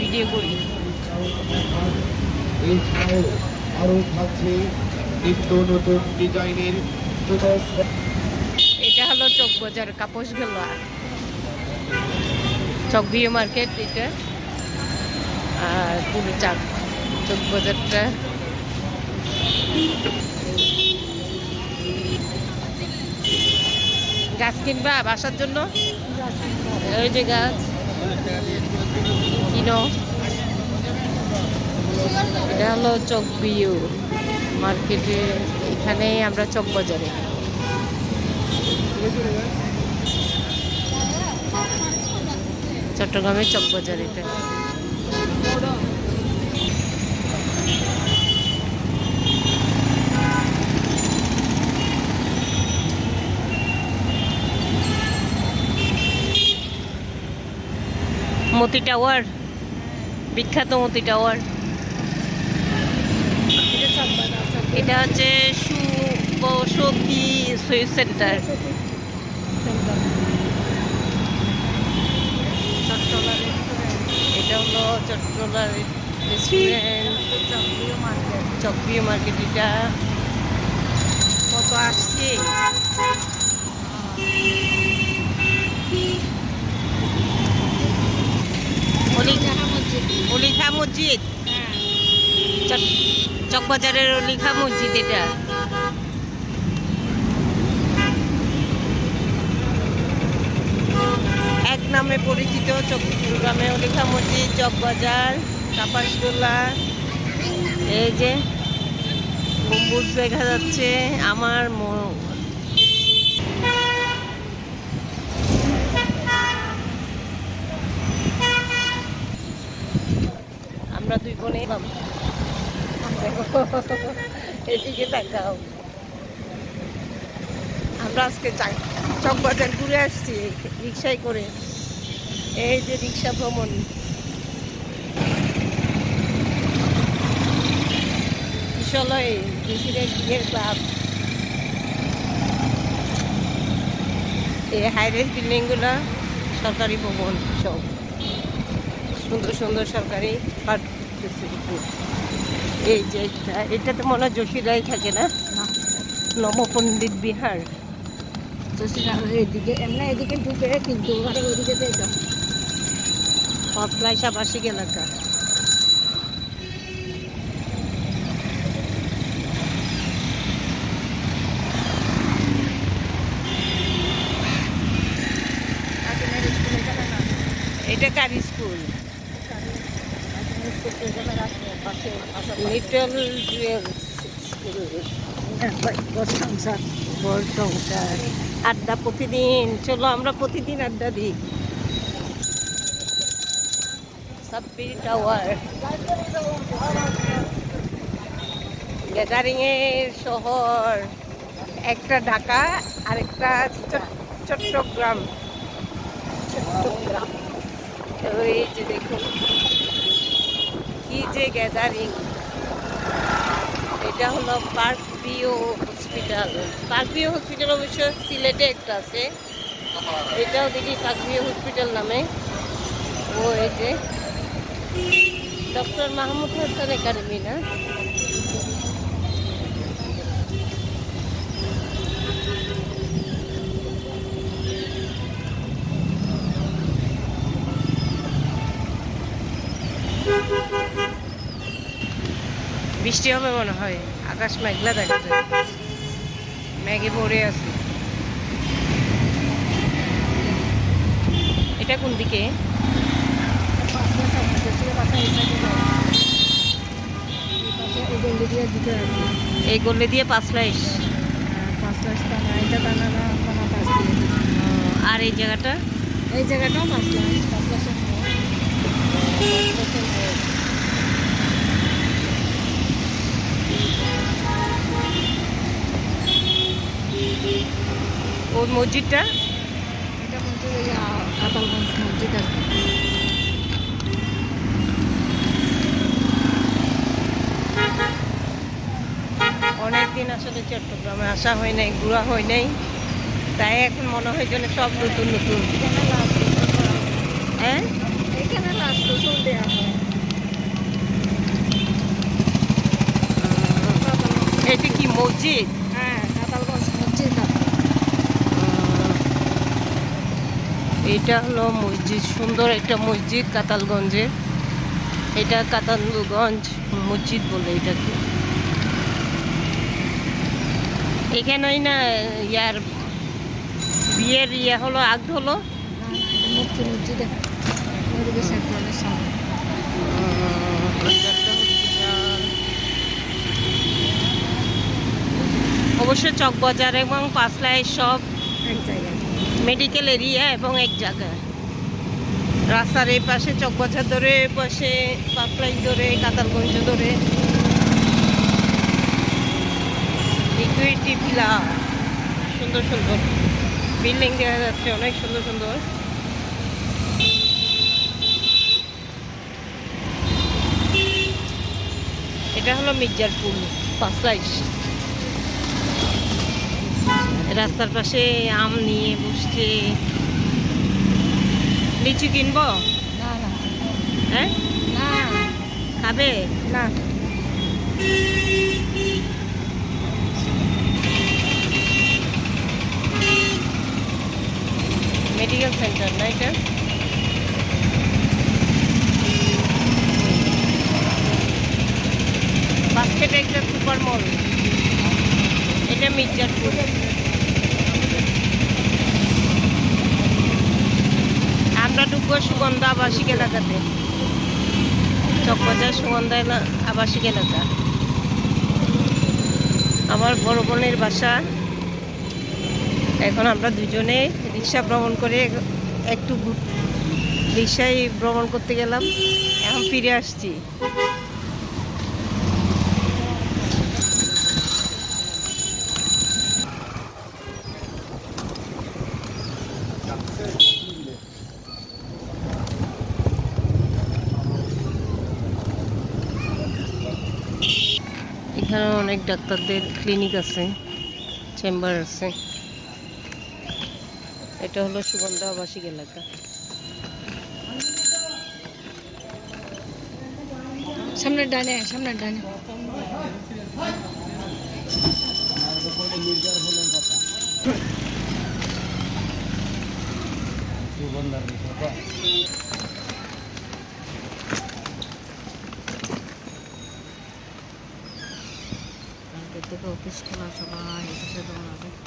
Video করি। এছাড়াও আরও থাকছে নিত্য নতুন ডিজাইনের এটা হলো চক বাজার কাপস গেলা চক বিয়ে মার্কেট এটা। আর পুরো চাক চক বাজারটা। গাছ কিনবা বাসার জন্য? ওই যে গাছ। কিনো এটা হলো চক বিউ মার্কেটে এখানে আমরা চক বাজারে। চট্টগ্রামের চক বাজার এটা। মতি টাওয়ার। বিখ্যাত মতি টাওয়ার। এটা হচ্ছে সুবসতি সুইট সেন্টার। এটা হলো চট্টলা রেস্টুরেন্ট চক্রিয় মার্কেট, এটা কত আসছে? অলিখা মসজিদ? চক- চকবাজারের অলিখা মসজিদ এটা। এক নামে পরিচিত চট্টগ্রামে অলিখা মসজিদ, চকবাজার কাপাসগোলা এই যে, গম্বুজ দেখা যাচ্ছে। আমার আমরা দুই বোনে এদিকে তাকাও আমরা আজকে চকবাজার ঘুরে আসছি রিক্সায় করে। এই যে রিক্সা ভ্রমণ। কিশলয় প্রেসিডেন্ট বিয়ের ক্লাব। এই হাইরেজ বিল্ডিংগুলো সরকারি ভবন সব। সুন্দর সুন্দর সরকারি এই যে এটা এটাতে মনে হয় যোশীরাই থাকে না? নবপণ্ডিত বিহার। এদিকে এমনি এদিকে ঢুকে কিন্তু ওখানে ওইদিকে এটা এলাকা। এটা কার স্কুল কাকিনার স্কুল তো এখানে রাখবে পাশে সংসার আড্ডা প্রতিদিন, চলো আমরা প্রতিদিন আড্ডা দিই। টাওয়ার। গ্যাদারিং এর শহর, একটা ঢাকা, আরেকটা চট্টগ্রাম। চট্টগ্রাম। ওই যে দেখুন। কি যে গ্যাদারিং এটা হলো Park View Hospital Park View Hospital অবশ্য সিলেটে একটা আছে। এটাও দেখি পার্ক বিও হসপিটাল নামে। ও এই যে। ডক্টর মাহমুদ হাসান একাডেমি না? বৃষ্টি হবে মনে হয়। আকাশ মেঘলা দেখা যায়। ম্যাগে পড়ে আছে। এটা কোন দিকে? এই গল্লি দিয়ে পাঁচ লাইশ আর এই জায়গাটা? এই জায়গাটাও পাঁচ পাঁচটা ওই মসজিদটা। এটা মসজিদ আতালগঞ্জ মসজিদ আর অনেকদিন আসলে চট্টগ্রামে আসা হয় নাই ঘোরা হয় নাই। তাই এখন মনে হয় যেন সব নতুন নতুন। হ্যাঁ। এখানে লাস্ট রসুন দেওয়া হয়। এটা কি মসজিদ? এটা হলো মসজিদ সুন্দর একটা মসজিদ কাতালগঞ্জে। এটা কাতালগঞ্জ মসজিদ বলে এটাকে। এখানেই না ইয়ার বিয়ের ইয়ে হলো আগ হলো। অবশ্য চকবাজার এবং পাঁচলায় সব মেডিকেল এরিয়া এবং এক জায়গায়। রাস্তার এই পাশে চকবাজার ধরে পাশে পাঁচলাই ধরে কাতালগঞ্জ ধরে। ইকুইটি ভিলা সুন্দর সুন্দর। বিল্ডিং দেখা যাচ্ছে, অনেক সুন্দর সুন্দর। এটা হলো মির্জারপুর পাঁচলাই রাস্তার পাশে আম নিয়ে বসছে। লিচু কিনবো? না না। হ্যাঁ? না। খাবে? না। মেডিকেল সেন্টার না এটা বাস্কেট একটা সুপার মল এটা মির্জারপুর ঢুকবো সুগন্ধা আবাসিক এলাকাতে। চকবাজার সুগন্ধা আবাসিক এলাকা। আমার বড় বোনের বাসা। এখন আমরা দুজনে রিক্সা ভ্রমণ করে একটু রিক্সায় ভ্রমণ করতে গেলাম। এখন ফিরে আসছি এখানে অনেক ডাক্তারদের ক্লিনিক আছে চেম্বার আছে এটা হলো সুগন্ধা আবাসিক এলাকা সামনের ডানে সামনের ডানে しては、そば、いつどうなる